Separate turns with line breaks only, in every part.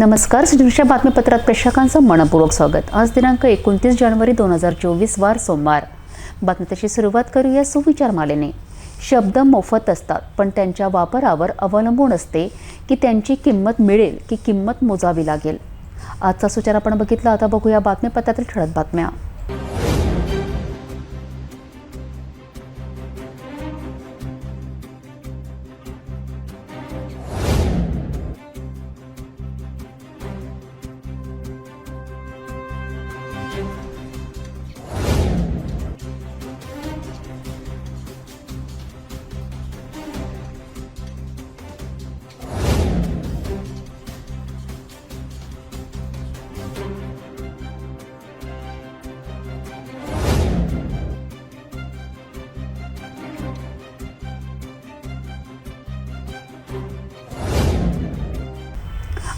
नमस्कार सृष्टीच्या बातमीपत्रात प्रेक्षकांचं मनपूर्वक स्वागत. आज दिनांक एकोणतीस जानेवारी दोन हजार चोवीस वार सोमवार. बातमीची सुरुवात करूया सुविचार मालेने. शब्द मोफत असतात पण त्यांच्या वापरावर अवलंबून असते की त्यांची किंमत मिळेल की किंमत मोजावी लागेल. आजचा सुचार आपण बघितला आता बघूया बातमीपत्रातील ठळक बातम्या.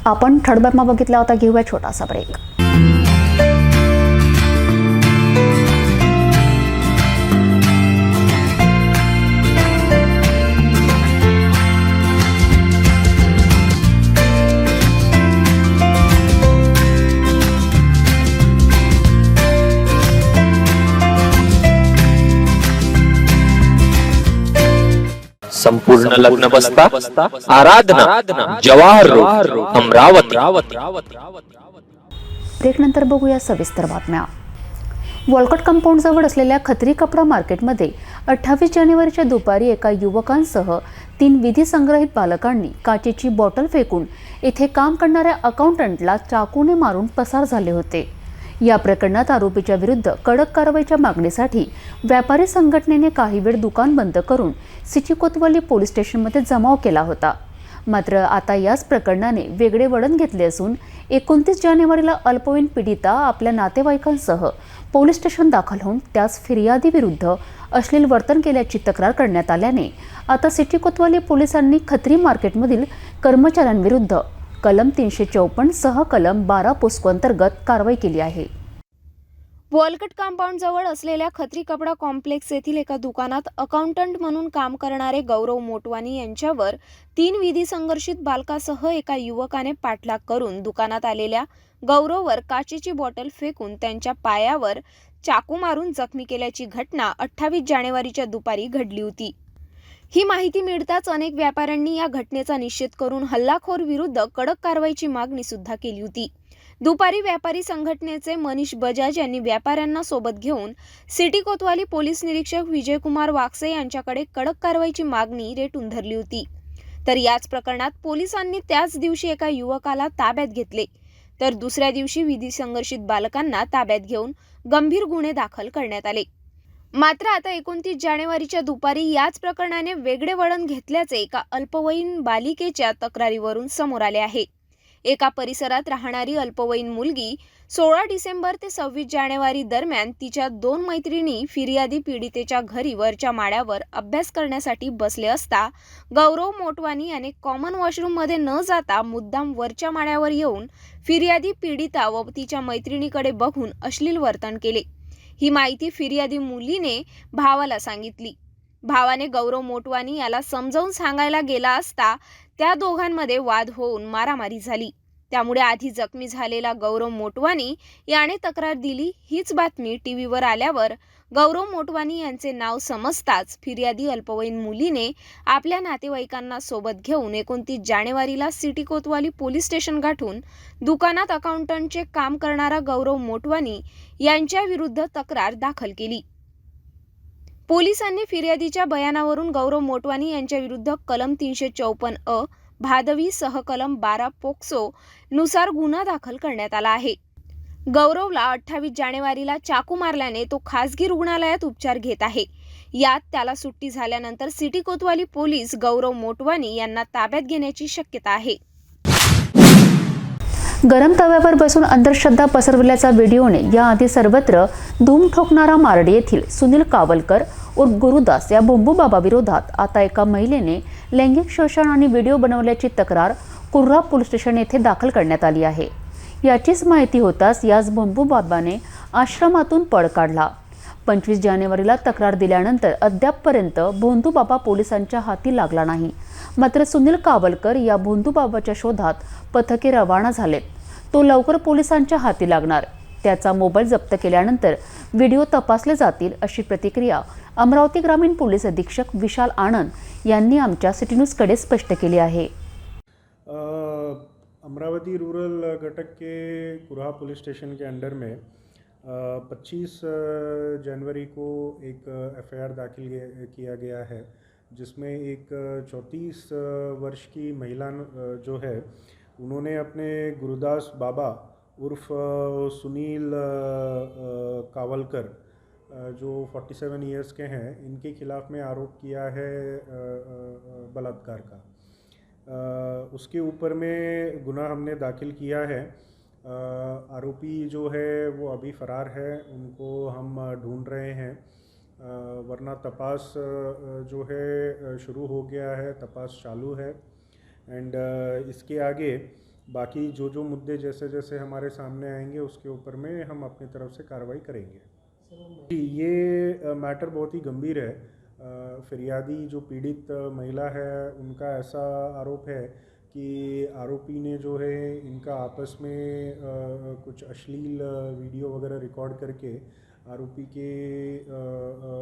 आपण ठळक बघितला होता घेऊया छोटासा ब्रेक
संपूर्ण लग्न बसता आराधना जवाहर अमरावती.
ब्रेक नंतर बघूया सविस्तर बातम्या. वॉलकट कंपाऊंडजवळ असलेल्या खत्री कपडा मार्केटमध्ये अठ्ठावीस जानेवारीच्या दुपारी एका युवकांसह तीन विधी संग्रहित बालकांनी काचेची बॉटल फेकून येथे काम करणाऱ्या अकाउंटंटला चाकूने मारून पसार झाले होते. या प्रकरणात आरोपीच्या विरुद्ध कडक कारवाईच्या मागणीसाठी व्यापारी संघटनेने काही वेळ दुकान बंद करून सिची कोतवाली पोलीस स्टेशनमध्ये जमाव केला होता. मात्र आता याच प्रकरणाने वेगळे वळण घेतले असून एकोणतीस जानेवारीला अल्पवयीन पीडिता आपल्या नातेवाईकांसह पोलीस स्टेशन दाखल होऊन त्यास फिर्यादीविरुद्ध अश्लील वर्तन केल्याची तक्रार करण्यात आल्याने आता सिटी कोतवाली पोलिसांनी खत्री मार्केटमधील कर्मचाऱ्यांविरुद्ध कलम तीनशे चौपन्न सह कलम बारा पोस्को अंतर्गत कारवाई केली आहे.
वॉलकट कंपाऊंड जवळ असलेल्या खत्री कपडा कॉम्प्लेक्स येथील एका दुकानात अकाउंटंट म्हणून काम करणारे गौरव मोटवानी यांच्यावर तीन विधी संघर्षित बालकासह एका युवकाने पाठलाग करून दुकानात आलेल्या गौरववर काचेची बॉटल फेकून त्यांच्या पायावर चाकू मारून जखमी केल्याची घटना अठ्ठावीस जानेवारीच्या दुपारी घडली होती. ही माहिती मिळताच अनेक व्यापाऱ्यांनी या घटनेचा निषेध करून हल्लाखोर विरुद्ध कडक कारवाईची मागणी सुद्धा केली होती. दुपारी व्यापारी संघटनेचे मनीष बजाज यांनी व्यापाऱ्यांना सोबत घेऊन सिटी कोतवाली पोलीस निरीक्षक विजयकुमार वाकसे यांच्याकडे कडक कारवाईची मागणी रेटून धरली होती. तर याच प्रकरणात पोलिसांनी त्याच दिवशी एका युवकाला ताब्यात घेतले. तर दुसऱ्या दिवशी विधी संघर्षित बालकांना ताब्यात घेऊन गंभीर गुन्हे दाखल करण्यात आले. मात्र आता एकोणतीस जानेवारीच्या दुपारी याच प्रकरणाने वेगळे वळण घेतल्याचे एका अल्पवयीन बालिकेच्या तक्रारीवरून समोर आले आहे. एका परिसरात राहणारी अल्पवयीन मुलगी सोळा डिसेंबर ते सव्वीस जानेवारी दरम्यान तिच्या दोन मैत्रिणी फिर्यादी पीडितेच्या घरी वरच्या माळ्यावर अभ्यास करण्यासाठी बसले असता गौरव मोटवानी याने कॉमन वॉशरूममध्ये न जाता मुद्दाम वरच्या माळ्यावर येऊन फिर्यादी पीडिता व तिच्या मैत्रिणीकडे बघून अश्लील वर्तन केले. ही माहिती फिर्यादी मुलीने भावाला सांगितली. भावाने गौरव मोटवानी याला समजावून सांगायला गेला असता त्या दोघांमध्ये वाद होऊन मारामारी झाली. त्यामुळे आधी जखमी झालेला गौरव मोटवानी याने तक्रार दिली. हीच बातमी टी व्हीवर आल्यावर गौरव मोटवानी यांचे नाव समजताच फिर्यादी अल्पवयीन मुलीने आपल्या नातेवाईकांना सोबत घेऊन एकोणतीस जानेवारीला सिटी कोतवाली पोलीस स्टेशन गाठून दुकानात अकाउंटंटचे काम करणारा गौरव मोटवानी यांच्या विरुद्ध तक्रार दाखल केली. पोलिसांनी फिर्यादीच्या बयानावरून गौरव मोटवानी यांच्या विरुद्ध कलम तीनशे चौपन्न अ भादवी सहकलम बारा पोक्सो नुसार गुन्हा दाखल करण्यात आला आहे. गौरवला अठ्ठावीस जानेवारीला चाकू मारल्याने तो खासगी रुग्णालयात उपचार घेत आहे. यात त्याला सुट्टी झाल्यानंतर सिटी कोतवाली पोलीस गौरव मोटवानी यांना ताब्यात घेण्याची शक्यता आहे.
गरम तव्यावर बसून अंधश्रद्धा पसरवल्याचा व्हिडिओने याआधी सर्वत्र धूम ठोकणारा मारडी येथील सुनील कावलकर उर्फ गुरुदास या बोंबूबाबा विरोधात आता एका महिलेने लैंगिक शोषण आणि व्हिडिओ बनवल्याची तक्रार कुर्रा पोलीस स्टेशन येथे दाखल करण्यात आली आहे. याचीच माहिती होताच याच बाबाने आश्रमातून पळ काढला. पंचवीस जानेवारीला तक्रार दिल्यानंतर अद्यापपर्यंत भोंदूबाबा पोलिसांच्या हाती लागला नाही. मात्र सुनील कावलकर या भोंदूबाबाच्या शोधात पथके रवाना झालेत. तो लवकर पोलिसांच्या हाती लागणार. त्याचा मोबाईल जप्त केल्यानंतर व्हिडिओ तपासले जातील अशी प्रतिक्रिया अमरावती ग्रामीण पोलीस अधीक्षक विशाल आनंद यांनी आमच्या सिटी न्यूजकडे स्पष्ट केली आहे.
अमरावती रूरल घटक के कुरहा पुलिस स्टेशन के अंडर में पच्चीस जनवरी को एक एफआईआर दाखिल किया गया है, जिसमें एक चौंतीस वर्ष की महिला जो है, उन्होंने अपने गुरुदास बाबा उर्फ़ सुनील कावलकर जो 47 इयर्स के हैं, इनके खिलाफ़ में आरोप किया है बलात्कार का। उसके ऊपर में गुना हमने दाखिल किया है। आरोपी जो है, वो अभी फ़रार है, उनको हम ढूंढ रहे हैं। वरना तपास जो है, शुरू हो गया है, तपास चालू है। एंड इसके आगे बाकी जो जो मुद्दे जैसे जैसे हमारे सामने आएँगे, उसके ऊपर में हम अपनी तरफ़ से कार्रवाई करेंगे। जी, ये मैटर बहुत ही गंभीर है। फिरियादी जो पीड़ित महिला है, उनका ऐसा आरोप है कि आरोपी ने जो है, इनका आपस में कुछ अश्लील वीडियो वगैरह रिकॉर्ड करके आरोपी के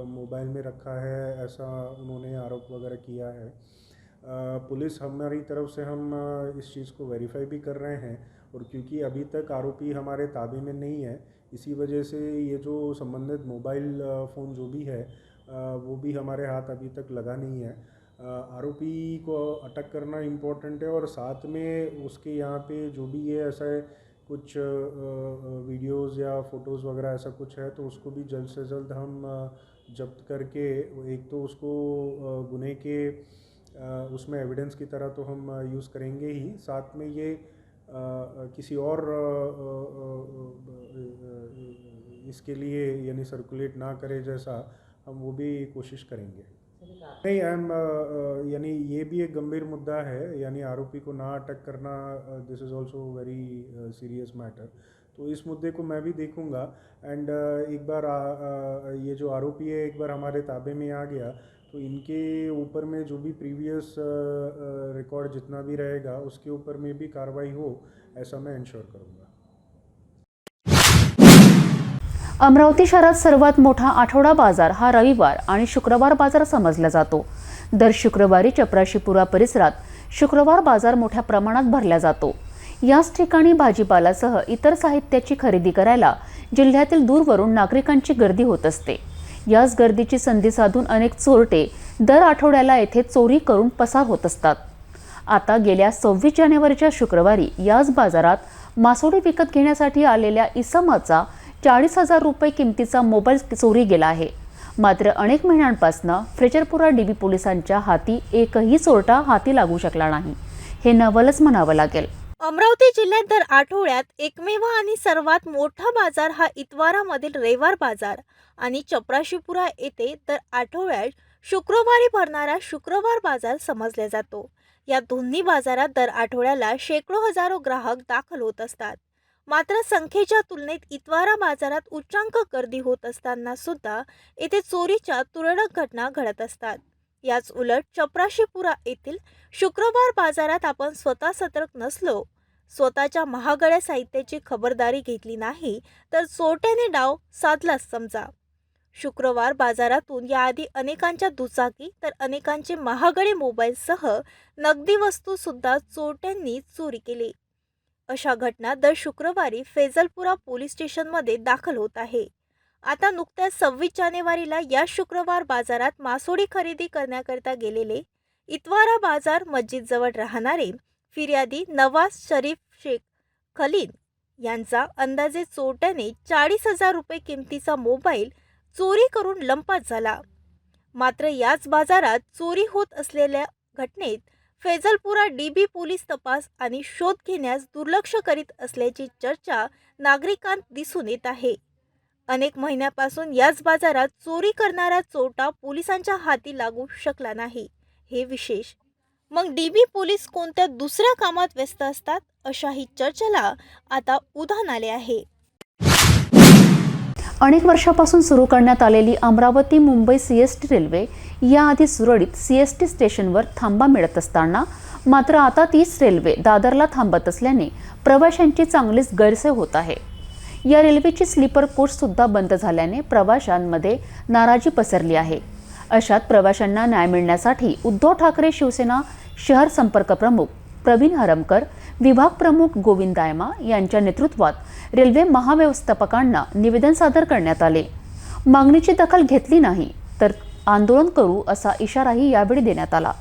मोबाइल में रखा है, ऐसा उन्होंने आरोप वगैरह किया है। पुलिस हमारी तरफ़ से हम इस चीज़ को वेरीफाई भी कर रहे हैं और क्योंकि अभी तक आरोपी हमारे ताबे में नहीं है, इसी वजह से ये जो संबंधित मोबाइल फ़ोन जो भी है वो भी हमारे हाथ अभी तक लगा नहीं है। आरोपी को अटक करना इम्पोर्टेंट है और साथ में उसके यहाँ पे जो भी ये ऐसा है, कुछ वीडियोस या फ़ोटोज़ वगैरह ऐसा कुछ है तो उसको भी जल्द से जल्द हम जब्त करके, एक तो उसको गुने के उसमें एविडेंस की तरह तो हम यूज़ करेंगे ही। साथ में ये किसी और इसके लिए यानी सर्कुलेट ना करे जैसा हम वो भी कोशिश करेंगे। नहीं आई एम यानी ये भी एक गंभीर मुद्दा है यानी आरोपी को ना अटक करना this is also very serious matter तो इस मुद्दे को मैं भी देखूँगा। एंड uh, एक बार आ, आ, ये जो आरोपी है एक बार हमारे ताबे में आ गया तो इनके ऊपर में जो भी प्रीवियस रिकॉर्ड जितना भी रहेगा उसके ऊपर में भी कार्रवाई हो ऐसा मैं इंश्योर करूँगा।
अमरावती शहरात सर्वात मोठा आठवडा बाजार हा रविवार आणि शुक्रवार बाजार समजला जातो. दर शुक्रवारी चपराशीपुरा परिसरात शुक्रवार बाजार मोठ्या प्रमाणात भरला जातो. याच ठिकाणी भाजीपालासह इतर साहित्याची खरेदी करायला जिल्ह्यातील दूरवरून नागरिकांची गर्दी होत असते. याच गर्दीची संधी साधून अनेक चोरटे दर आठवड्याला येथे चोरी करून पसार होत असतात. आता गेल्या सव्वीस जानेवारीच्या शुक्रवारी याच बाजारात मासोळी विकत घेण्यासाठी आलेल्या इसमाचा चाळीस हजार रुपये किमतीचा मोबाईल चोरी गेला आहे. मात्र अनेक महिन्यांपासून फ्रेजरपुरा डीबी पोलिसांच्या हाती एकही चोरटा हाती लागू शकला नाही. हे नवलच म्हणावं लागेल.
अमरावती जिल्ह्यात दर आठवड्यात एकमेव आणि सर्वात मोठा बाजार हा इतवारामधील रविवार बाजार आणि चपराशीपुरा येथे दर आठवड्यात शुक्रवारी भरणारा शुक्रवार बाजार समजला जातो. या दोन्ही बाजारात दर आठवड्याला शेकडो हजारो ग्राहक दाखल होत असतात. मात्र संख्येच्या तुलनेत इतवारा बाजारात उच्चांक गर्दी होत असताना सुद्धा येथे चोरीच्या तुरळक घटना घडत असतात. याच उलट चपराशीपुरा येथील शुक्रवार बाजारात आपण स्वतः सतर्क नसलो स्वतःच्या महागड्या साहित्याची खबरदारी घेतली नाही तर चोरट्याने डाव साधलाच समजा. शुक्रवार बाजारातून याआधी अनेकांच्या दुचाकी तर अनेकांचे महागडे मोबाईलसह नगदी वस्तूसुद्धा चोरट्यांनी चोरी केली. अशा घटना दर शुक्रवारी फेजलपुरा पोलीस स्टेशनमध्ये दाखल होत आहे. आता नुकत्याच सव्वीस जानेवारीला या शुक्रवार बाजारात मासोळी खरेदी करण्याकरिता गेलेले इतवारा बाजार मस्जिदजवळ राहणारे फिर्यादी नवाज शरीफ शेख खलीन यांचा अंदाजे चोरट्याने चाळीस हजार रुपये किमतीचा मोबाईल चोरी करून लंपास झाला. मात्र याच बाजारात चोरी होत असलेल्या घटनेत फैजलपुरा डीबी पोलीस तपास आणि शोध घेण्यास दुर्लक्ष करीत असल्याची चर्चा नागरिकांत दिसून येत आहे. अनेक महिन्यापासून याच बाजारात चोरी करणारा चोरटा पोलिसांच्या हाती लागू शकला नाही. हे विशेष. मग डीबी पोलीस कोणत्या दुसऱ्या कामात व्यस्त असतात? अशाही चर्चेला आता उधाण आले आहे.
अनेक वर्षापासून सुरू करण्यात आलेली Amravati Mumbai C S T railway याआधी सुरळीत सी एस टी स्टेशनवर थांबा मिळत असताना मात्र आता तीच रेल्वे दादरला थांबत असल्याने प्रवाशांची चांगलीच गैरसोय होत आहे. या रेल्वेची स्लीपर कोचसुद्धा बंद झाल्याने प्रवाशांमध्ये नाराजी पसरली आहे. अशात प्रवाशांना न्याय मिळण्यासाठी उद्धव ठाकरे शिवसेना शहर संपर्क प्रमुख प्रवीण हरमकर विभाग प्रमुख गोविंद दायमा यांच्या नेतृत्वात रेल्वे महाव्यवस्थापकांना निवेदन सादर करण्यात आले. मागणीची दखल घेतली नाही तर आंदोलन करू असा इशाराही यावेळी देण्यात आला.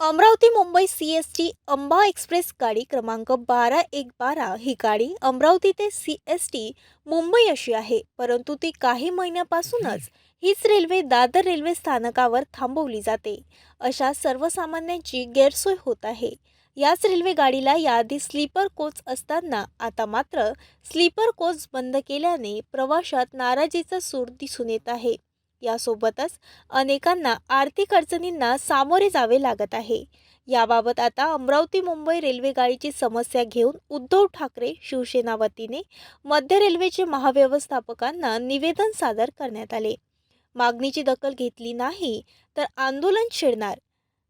Amravati Mumbai C S T Amba express गाडी क्रमांक बारा एक बारा ही गाडी अमरावती ते सी एस टी मुंबई अशी आहे परंतु ती काही महिन्यापासूनच हीच रेल्वे दादर रेल्वे स्थानकावर थांबवली जाते. अशा सर्वसामान्यांची गैरसोय होत आहे. याच रेल्वे गाडीला याआधी स्लीपर कोच असताना आता मात्र स्लीपर कोच बंद केल्याने प्रवाशात नाराजीचा सूर दिसून येत आहे. यासोबतच अनेकांना आर्थिक अडचणींना सामोरे जावे लागत आहे. याबाबत आता अमरावती मुंबई रेल्वे गाडीची समस्या घेऊन उद्धव ठाकरे शिवसेना वतीने मध्य रेल्वेचे महाव्यवस्थापकांना निवेदन सादर करण्यात आले. मागणीची दखल घेतली नाही तर आंदोलन छेडणार.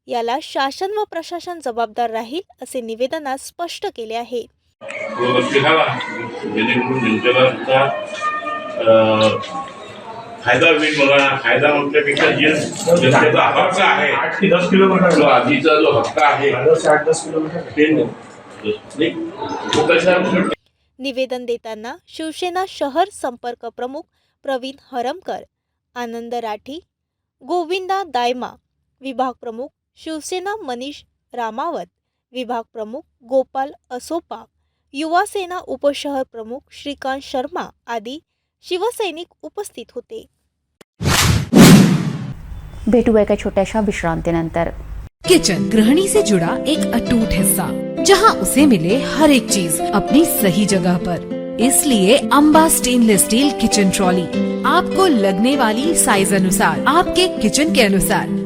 याला शासन व प्रशासन जबाबदार राहील असे निवेदनात स्पष्ट केले आहे.
फायदा होईल बघा फायदा म्हटल्यापेक्षा जे जनतेचा हक्क आहे
आठ ते दस किलोमीटर
जो आधीचा जो हक्क आहे
आठ दस किलोमीटर
निवेदन देताना शिवसेना शहर संपर्क प्रमुख प्रवीण हरमकर आनंद राठी गोविंदा दायमा विभाग प्रमुख शिवसेना मनीष रामावत विभाग प्रमुख गोपाल असोपा युवा सेना उपशहर प्रमुख श्रीकांत शर्मा आदी शिवसैनिक उपस्थित होते.
भेटूया एका छोट्याशा विश्रांतीनंतर.
किचन गृहिणी से जुड़ा एक अटूट हिस्सा जहां उसे मिले हर एक चीज अपनी सही जगह पर. इसलिए Amba stainless steel kitchen trolley आपको लगने वाली साइज अनुसार आपके किचन के अनुसार।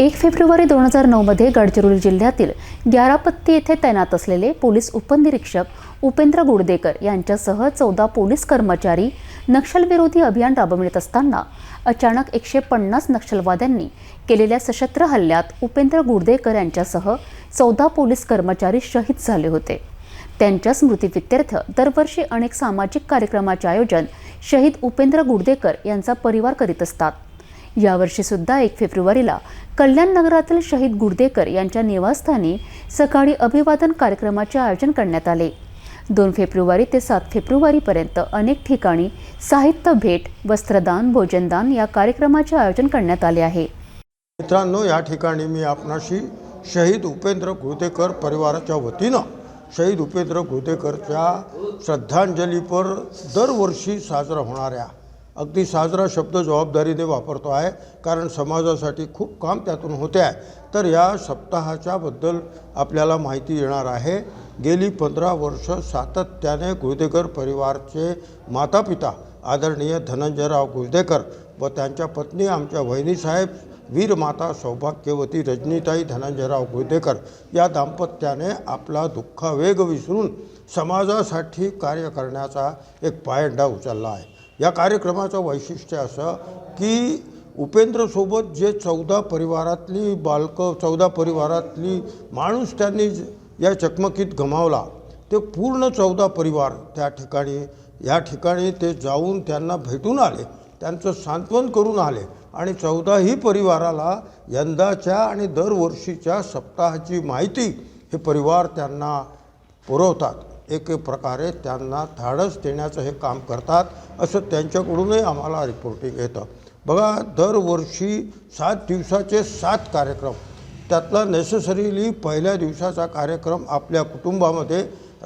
एक फेब्रुवारी दोन हजार नऊमध्ये गडचिरोली जिल्ह्यातील ग्यारापत्ती येथे तैनात असलेले पोलीस उपनिरीक्षक उपेंद्र गुडदेकर यांच्यासह चौदा पोलीस कर्मचारी नक्षलविरोधी अभियान राबवित असताना अचानक एकशे पन्नास नक्षलवाद्यांनी केलेल्या सशस्त्र हल्ल्यात उपेंद्र गुडदेकर यांच्यासह चौदा पोलीस कर्मचारी शहीद झाले होते. त्यांच्या स्मृतीप्रित्यर्थ दरवर्षी अनेक सामाजिक कार्यक्रमाचे आयोजन शहीद उपेंद्र गुडदेकर यांचा परिवार करीत असतात. यावर्षी सुद्धा एक फेब्रुवारीला कल्याण नगरातील शहीद गुडदेकर यांच्या निवासस्थानी सकाळी अभिवादन कार्यक्रमाचे आयोजन करण्यात आले. दोन फेब्रुवारी ते सात फेब्रुवारीपर्यंत अनेक ठिकाणी साहित्य भेट वस्त्रदान भोजनदान या कार्यक्रमाचे आयोजन करण्यात आले आहे.
मित्रांनो या ठिकाणी मी आपणाशी शहीद उपेंद्र गुर्देकर परिवाराच्या वतीनं शहीद उपेंद्र गुर्देकरच्या श्रद्धांजलीपर दरवर्षी साजरा होणाऱ्या अगदी साजरा शब्द जबाबदारीने वापरतो आहे कारण समाजासाठी खूप काम त्यातून होते आहे. तर या सप्ताहाच्याबद्दल आपल्याला माहिती येणार आहे. गेली पंधरा वर्ष सातत्याने गुळदेकर परिवारचे मातापिता आदरणीय धनंजयराव गुळदेकर व त्यांच्या पत्नी आमच्या वहिनीसाहेब वीरमाता सौभाग्यवती रजनीताई धनंजयराव गुळदेकर या दाम्पत्याने आपला दुःखावेग विसरून समाजासाठी कार्य करण्याचा एक पायंडा उचलला आहे. या कार्यक्रमाचं वैशिष्ट्य असं की उपेंद्रसोबत जे चौदा परिवारातली बालकं चौदा परिवारातली माणूस त्यांनी ज- या चकमकीत गमावला ते पूर्ण चौदा परिवार त्या ठिकाणी या ठिकाणी ते जाऊन त्यांना भेटून आले त्यांचं सांत्वन करून आले आणि चौदाही परिवाराला यंदाच्या आणि दरवर्षीच्या सप्ताहाची माहिती हे परिवार त्यांना पुरवतात. एक प्रकारे त्यांना धाडस देण्याचं हे काम करतात असं त्यांच्याकडूनही आम्हाला रिपोर्टिंग येतं. बघा दरवर्षी सात दिवसाचे सात कार्यक्रम. त्यातला नेसेसरीली पहिल्या दिवसाचा कार्यक्रम आपल्या कुटुंबामध्ये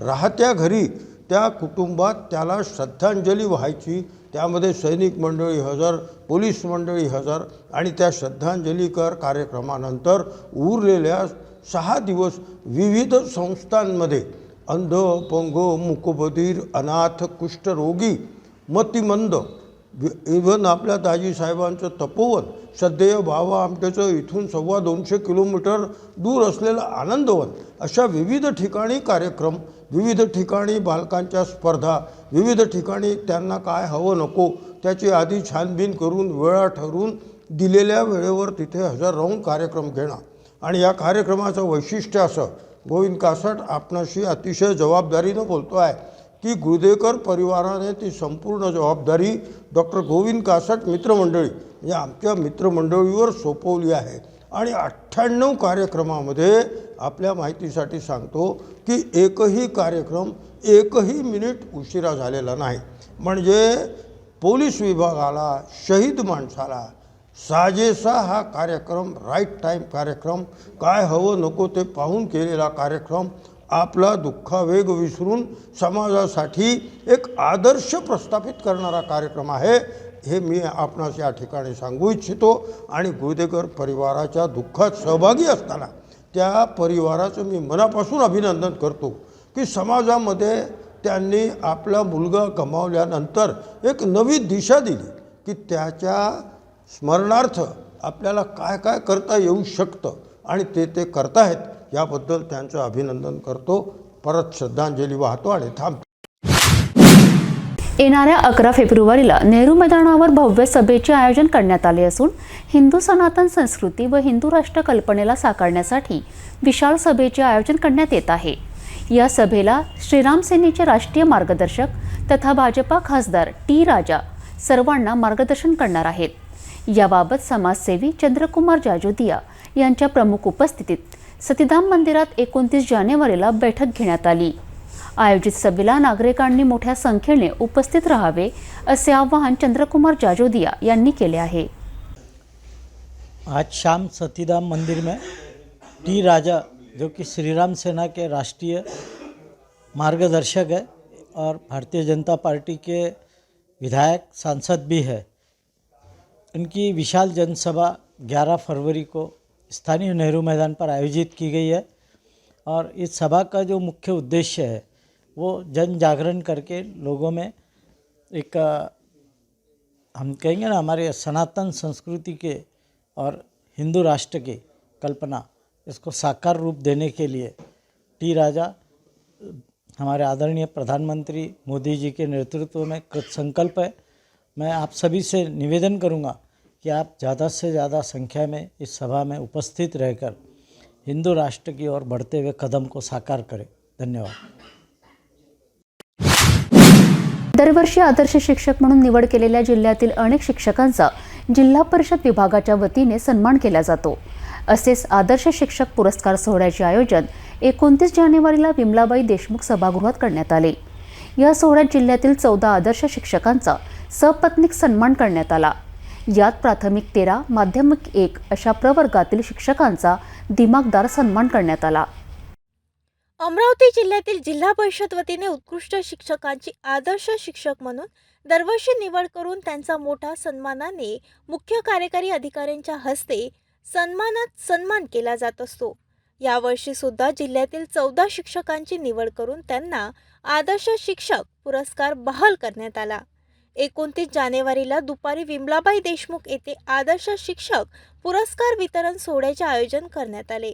राहत्या घरी त्या कुटुंबात त्याला श्रद्धांजली व्हायची. त्यामध्ये सैनिक मंडळी हजर पोलीस मंडळी हजर आणि त्या श्रद्धांजलीकर कार्यक्रमानंतर उरलेल्या सहा दिवस विविध संस्थांमध्ये अंध अपंग मुकबधीर अनाथ कुष्ठरोगी मतिमंद. इव्हन आपल्या दाजीसाहेबांचं तपोवन सध्या बाबा आमटेचं इथून सव्वा दोनशे किलोमीटर दूर असलेलं आनंदवन अशा विविध ठिकाणी कार्यक्रम विविध ठिकाणी बालकांच्या स्पर्धा विविध ठिकाणी त्यांना काय हवं नको त्याची आधी छानबीन करून वेळा ठरवून दिलेल्या वेळेवर तिथे हजर राहून कार्यक्रम घेणं आणि या कार्यक्रमाचं वैशिष्ट्य असं गोविंद कासट आपणाशी अतिशय जबाबदारीनं बोलतो आहे. की गुरुदेकर परिवाराने ती संपूर्ण जबाबदारी डॉक्टर गोविंद कासट मित्रमंडळी म्हणजे आमच्या मित्रमंडळीवर सोपवली आहे. आणि अठ्ठ्याण्णव कार्यक्रमामध्ये आपल्या माहितीसाठी सांगतो की एकही कार्यक्रम एकही मिनिट उशिरा झालेला नाही. म्हणजे पोलीस विभागाला शहीद माणसाला साजेसा हा कार्यक्रम राईट टाईम कार्यक्रम काय हवं नको ते पाहून केलेला कार्यक्रम आपला दुःखावेग विसरून समाजासाठी एक आदर्श प्रस्थापित करणारा कार्यक्रम आहे हे मी आपणास या ठिकाणी सांगू इच्छितो. आणि गुर्देकर परिवाराच्या दुःखात सहभागी असताना त्या परिवाराचं मी मनापासून अभिनंदन करतो की समाजामध्ये त्यांनी आपला मुलगा गमावल्यानंतर एक नवी दिशा दिली की त्याच्या स्मरणार्थ आपल्याला काय काय करता येऊ शकतं आणि ते ते करतायत याबद्दल त्यांचं अभिनंदन करतो. परत श्रद्धांजली वाहतो आणि थांबतो.
येणाऱ्या अकरा फेब्रुवारीला नेहरू मैदानावर भव्य सभेचे आयोजन करण्यात आले असून हिंदू सनातन संस्कृती व हिंदू राष्ट्र कल्पनेला साकारण्यासाठी विशाल सभेचे आयोजन करण्यात येत आहे. या सभेला श्रीराम सेनेचे राष्ट्रीय मार्गदर्शक तथा भाजपा खासदार टी राजा सर्वांना मार्गदर्शन करणार आहेत. याबाबत समाजसेवी चंद्रकुमार जाजोदिया यांच्या प्रमुख उपस्थितीत सतीधाम मंदिरात एकोणतीस जानेवारीला बैठक घेण्यात आली. आयोजित सभेला नागरिकांनी मोठ्या संख्येने उपस्थित राहावे असे आवाहन चंद्रकुमार जाजोदिया यांनी केले आहे.
आज शाम सतीधाम मंदिर में टी राजा जो कि श्री राम सेना के राष्ट्रीय मार्गदर्शक है और भारतीय जनता पार्टी के विधायक सांसद भी है। इनकी विशाल जनसभा 11 फरवरी को स्थानीय नेहरू मैदान पर आयोजित की गई है और इस सभा का जो मुख्य उद्देश्य है, वो जन जागरण करके लोगों में एक हम कहेंगे ना हमारे सनातन संस्कृति के और हिंदू राष्ट्र की कल्पना, इसको साकार रूप देने के लिए टी राजा, हमारे आदरणीय प्रधानमंत्री मोदी जी के नेतृत्व में कृत संकल्प है। मैं आप सभी से निवेदन करूँगा कि आप ज़्यादा से ज़्यादा संख्या में इस सभा में उपस्थित रहकर हिंदू राष्ट्र की ओर बढ़ते हुए कदम को साकार करें। धन्यवाद।
दरवर्षी आदर्श शिक्षक म्हणून निवड केलेल्या जिल्ह्यातील अनेक शिक्षकांचा जिल्हा परिषद विभागाच्या वतीने सन्मान केला जातो. असेच आदर्श शिक्षक पुरस्कार सोहळ्याचे आयोजन एकोणतीस जानेवारीला विमलाबाई देशमुख सभागृहात करण्यात आले. या सोहळ्यात जिल्ह्यातील चौदा आदर्श शिक्षकांचा सपत्नीक सन्मान करण्यात आला. यात प्राथमिक तेरा माध्यमिक एक अशा प्रवर्गातील शिक्षकांचा दिमागदार सन्मान करण्यात आला.
अमरावती जिल्ह्यातील जिल्हा परिषद वतीने उत्कृष्ट शिक्षकांची आदर्श शिक्षक म्हणून दरवर्षी निवड करून त्यांचा मोठा सन्मानाने मुख्य कार्यकारी अधिकाऱ्यांच्या हस्ते सन्मानात सन्मान केला जात असतो. यावर्षी सुद्धा जिल्ह्यातील चौदा शिक्षकांची निवड करून त्यांना आदर्श शिक्षक पुरस्कार बहाल करण्यात आला. एकोणतीस जानेवारीला दुपारी विमलाबाई देशमुख येथे आदर्श शिक्षक पुरस्कार वितरण सोहळ्याचे आयोजन करण्यात आले.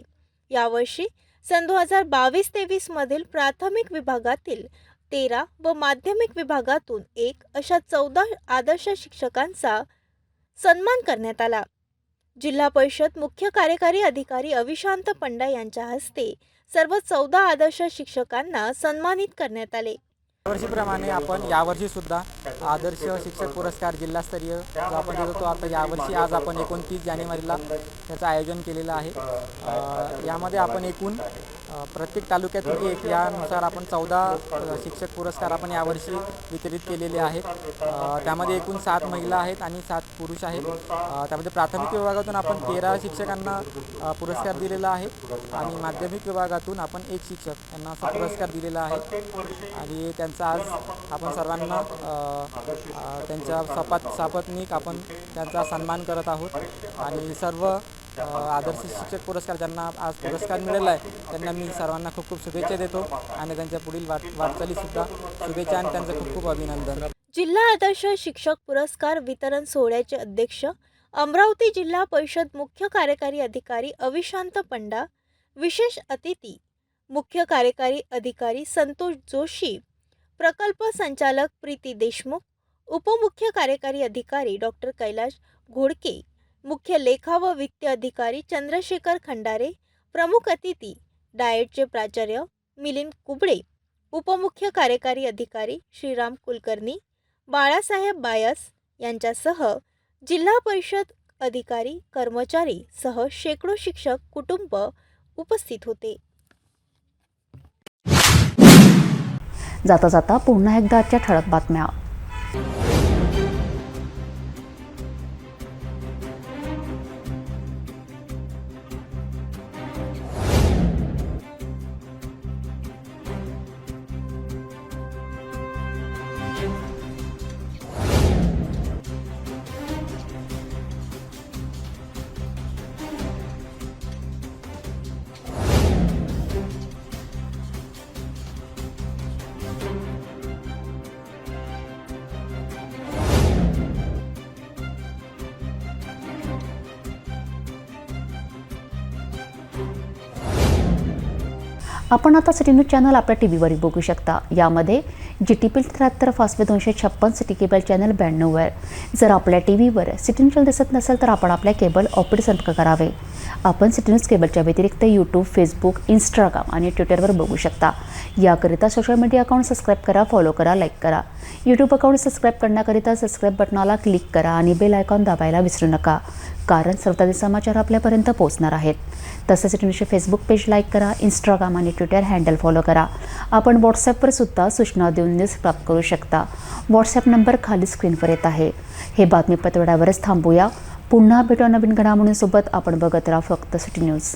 यावर्षी सन दोन हजार बावीस तेवीसमधील प्राथमिक विभागातील तेरा व माध्यमिक विभागातून एक अशा चौदा आदर्श शिक्षकांचा सन्मान करण्यात आला. जिल्हा परिषद मुख्य कार्यकारी अधिकारी अविशांत पंडा यांच्या हस्ते सर्व चौदा आदर्श शिक्षकांना सन्मानित करण्यात आले.
यावर्षीप्रमाणे आपण यावर्षीसुद्धा आदर्श शिक्षक पुरस्कार जिल्हास्तरीय जो आपण देत होतो आता यावर्षी आज आपण एकोणतीस जानेवारीला त्याचं आयोजन केलेलं आहे. यामध्ये आपण एकूण प्रत्येक तालुक्यातून एक यानुसार आपण चौदा शिक्षक पुरस्कार आपण यावर्षी वितरित केलेले आहेत. त्यामध्ये एकूण सात महिला आहेत आणि सात पुरुष आहेत. त्यामध्ये प्राथमिक विभागातून आपण तेरा शिक्षकांना पुरस्कार दिलेला आहे आणि माध्यमिक विभागातून आपण एक शिक्षक यांना असा पुरस्कार दिलेला आहे. आणि त्यांचा आज आपण सर्वांना त्यांच्या शपथ सापत्निक आपण त्यांचा सन्मान करत आहोत. आणि सर्व आदर्श शिक्षक पुरस्कार ज्यांना आज पुरस्कार मिळाला आहे त्यांना मी सर्वांना खूप खूप शुभेच्छा देतो आणि त्यांच्या पुढील वाट वाटचालीसुद्धा शुभेच्छा आणि त्यांचं खूप खूप अभिनंदन.
जिल्हा आदर्श शिक्षक पुरस्कार वितरण सोहळ्याचे अध्यक्ष अमरावती जिल्हा परिषद मुख्य कार्यकारी अधिकारी अविशांत पंडा विशेष अतिथी मुख्य कार्यकारी अधिकारी संतोष जोशी प्रकल्प संचालक प्रीती देशमुख उपमुख्य कार्यकारी अधिकारी डॉक्टर कैलाश घोडके मुख्य लेखा व वित्त अधिकारी चंद्रशेखर खंडारे प्रमुख अतिथी डाएटचे प्राचार्य मिलिंद कुबडे उपमुख्य कार्यकारी अधिकारी श्रीराम कुलकर्णी बाळासाहेब बायस यांच्यासह जिल्हा परिषद अधिकारी कर्मचारी सह शेकडो शिक्षक कुटुंब उपस्थित होते.
जाता जाता पुन्हा एकदा आजच्या ठळक बातम्या. आपण आता सिटी न्यूज चॅनल आपल्या टी व्हीवरही बघू शकता. यामध्ये जी टी पी त्र्याहत्तर फासवे दोनशे छप्पन सिटी केबल चॅनल ब्याण्णववर जर आपल्या टी व्हीवर सिटी न्यूज चॅनल दिसत नसेल तर आपण आपल्या केबल ऑपरेट संपर्क करावे. आपण सिटी न्यूज केबलच्या व्यतिरिक्त यूट्यूब फेसबुक इंस्टाग्राम आणि ट्विटरवर बघू शकता. याकरिता सोशल मीडिया अकाउंट सबस्क्राईब करा फॉलो करा लाईक करा. यूट्यूब अकाउंट सबस्क्राईब करण्याकरिता सबस्क्राईब बटनाला क्लिक करा आणि बेल आयकॉन दाबायला विसरू नका. कारण स्वतःचे समाचार आपल्यापर्यंत पोहोचणार आहेत. तसेच न्यूजचे फेसबुक पेज लाईक करा इंस्टाग्राम आणि ट्विटर हँडल फॉलो करा. आपण व्हॉट्सॲपवर सुद्धा सूचना देऊन न्यूज प्राप्त करू शकता. व्हॉट्सॲप नंबर खाली स्क्रीनवर येत आहे. हे बातमीपत्रवड्यावरच थांबूया. पुन्हा भेटू नवीन घडामोडींसोबत. आपण बघत राहा फक्त सिटी न्यूज